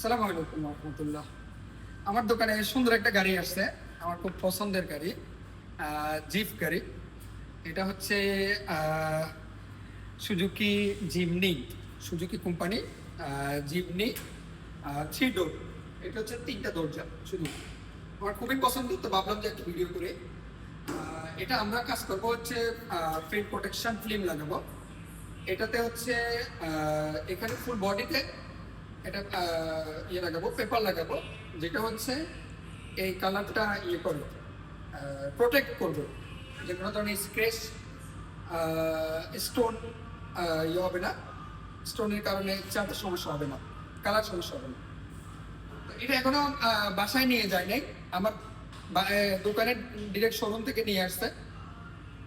সালাম আলাইকুম রহমতুল্লাহ। আমার দোকানে সুন্দর একটা গাড়ি আসছে, আমার খুব পছন্দের গাড়ি জিপ গাড়ি। এটা হচ্ছে Suzuki Jimny Suzuki company Jimny three door. এটা হচ্ছে তিনটা দরজা, শুধু। আমার খুবই পছন্দ, তো ভাবলাম যে একটা ভিডিও করে। এটা আমরা কাজ করব হচ্ছে ফিল্ম প্রোটেকশন ফিল্ম লাগাবো। এটাতে হচ্ছে এখানে ফুল বডিতে এটা ইয়ে লাগাবো পেপার লাগাবো, যেটা হচ্ছে এই কালারটা ইয়ে করবে প্রোটেক্ট করবে। যে কোনো ধরনের স্ক্রেচ স্টোন ইয়ে হবে না। স্টোনের কারণে চাপে সমস্যা হবে না কালার সমস্যা হবে না। এটা এখনও বাসায় নিয়ে যায় নাই। আমার দোকানের ডিরেক্ট শোরুম থেকে নিয়ে আসছে।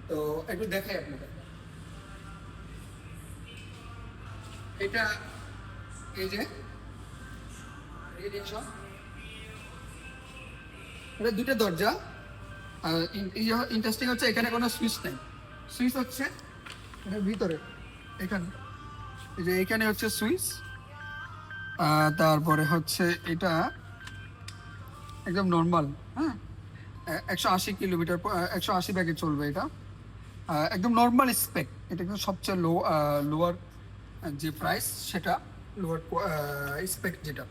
তো একটু দেখাই আপনাদের। এটা এই যে। এটা দুটো দরজা। ইন্টারেস্টিং হচ্ছে, এখানে কোনো সুইচ নেই। সুইচ হচ্ছে ভিতরে, এখানে। এই যে এখানে হচ্ছে সুইচ। তারপরে হচ্ছে এটা একদম নর্মাল হ্যাঁ? একশো আশি কিলোমিটার একশো আশি ব্যাগে চলবে এটা। একদম নর্মাল স্পেক এটা কিন্তু সবচেয়ে লো লোয়ার যে প্রাইস সেটা লোয়ার স্পেক যেটা।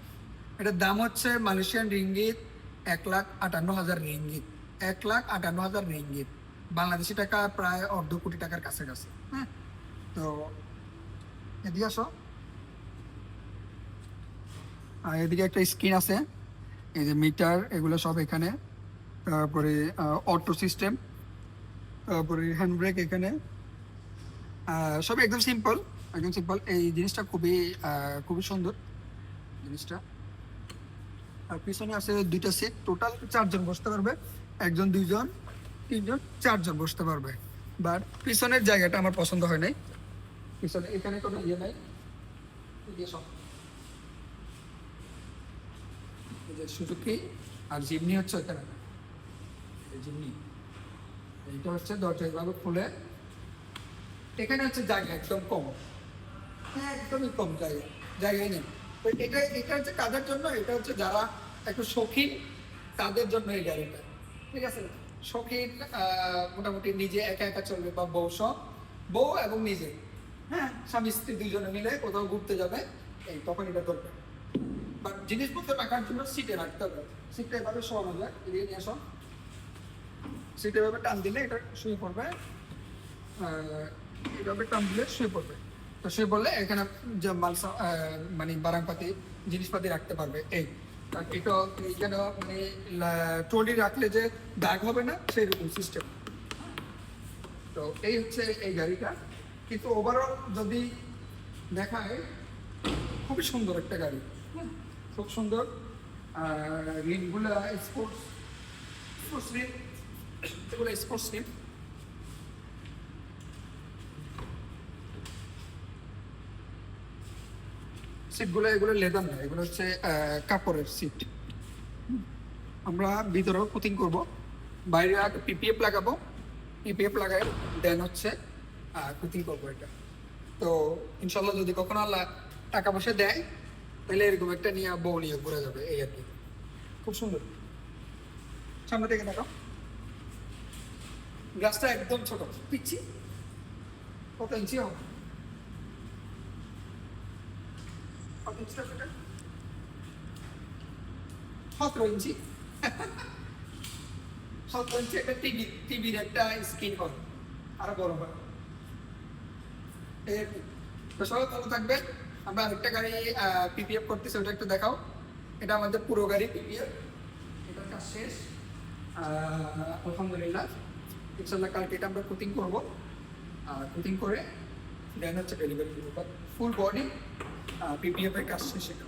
এটার দাম হচ্ছে মালয়েশিয়ান রিঙ্গিত এক লাখ আটান্ন হাজার রিঙ্গিত। এক লাখ আটান্ন হাজার রিঙ্গিত। বাংলাদেশি টাকা প্রায় অর্ধ কোটি টাকার কাছাকাছি হ্যাঁ? তো, এদিকে আসো। এদিকে একটা স্ক্রিন আছে, এই যে মিটার, এগুলো সব এখানে। তারপরে অটো সিস্টেম, তারপরে হ্যান্ড ব্রেক এখানে। সব একদম সিম্পল। একদম সিম্পল এই জিনিসটা খুবই খুবই সুন্দর জিনিসটা। আর পিছনে আছে দুইটা সিট টোটাল চারজন বসতে পারবে। একজন, দুইজন, তিনজন, চারজন বসতে পারবে। বাট পিছনের জায়গাটা আমার পছন্দ হয় নাই। পিছনে এখানে কোনো ইয়ে নাই। সুজুকি আর জিমনি হচ্ছে এখানে জিমনি। এইটা হচ্ছে দরজা এভাবে খুলে। এখানে হচ্ছে জায়গা একদম কম। একদমই কম জায়গা জায়গায় নেই। তো এটা এটা হচ্ছে কাদের জন্য? এটা হচ্ছে যারা একটু শৌখিন তাদের জন্য এই গাড়িটা। ঠিক আছে? শৌখিন মোটামুটি নিজে একা একা চলবে বা বউ সহ। বউ এবং নিজে। হ্যাঁ স্বামী স্ত্রী দুইজনে মিলে কোথাও ঘুরতে যাবে এই তখন এটা দরকার বাট জিনিসপত্র রাখার জন্য সিটে রাখতে হবে। সিটটা এভাবে শোয়ানো যায় এদিকে নিয়ে আসো। সিটে এভাবে টান দিলে এটা শুয়ে পড়বে। আহ, এইভাবে টান দিলে শুয়ে পড়বে। তো সে বললে, এখানে যে মাল মানে বারাংপাতি, জিনিসপাতি রাখতে পারবে। এই এটা মানে ট্রলি রাখলে যে দাগ হবে না সেই রকম সিস্টেম তো এই হচ্ছে এই গাড়িটা। কিন্তু ওভারঅল যদি দেখায়, খুবই সুন্দর একটা গাড়ি। খুব সুন্দর। রিমগুলো স্পোর্টস স্পোর্টস রিম এগুলো স্পোর্টস রিম সিটগুলো এগুলো লেদার না, এগুলো হচ্ছে কাপড়ের সিট আমরা ভিতরেও কোটিং করব, বাইরে আগে পিপিএফ লাগাবো। পিপিএফ লাগাই দেন হচ্ছে কোটিং করব এটা। তো ইনশাল্লাহ যদি কখনো আল্লাহ টাকা পয়সা দেয়, তাহলে এরকম একটা নিয়ে বউ নিয়ে ঘুরে যাবে এই আর কি। খুব সুন্দর। সামনে থেকে দেখো। গ্লাসটা একদম ছোট। পিচ্ছি। কত ইঞ্চি হবে? কত ইঞ্চি হবে একটা টিভি টিভির একটা স্ক্রিন হবে আরও বড় আর। তো সবাই ভালো থাকবেন আমরা আরেকটা গাড়ি পিপিএফ করতেছি ওটা একটু দেখাও এটা আমাদের পুরো গাড়ি পিপিএফ এটার কাজ শেষ আলহামদুলিল্লাহ ইনশাল্লাহ কালকে এটা আমরা কুকিং করব কুকিং করে দেন হচ্ছে ডেলিভারি ফুল বডি পিপিএফ এর কাজ শেষ এটা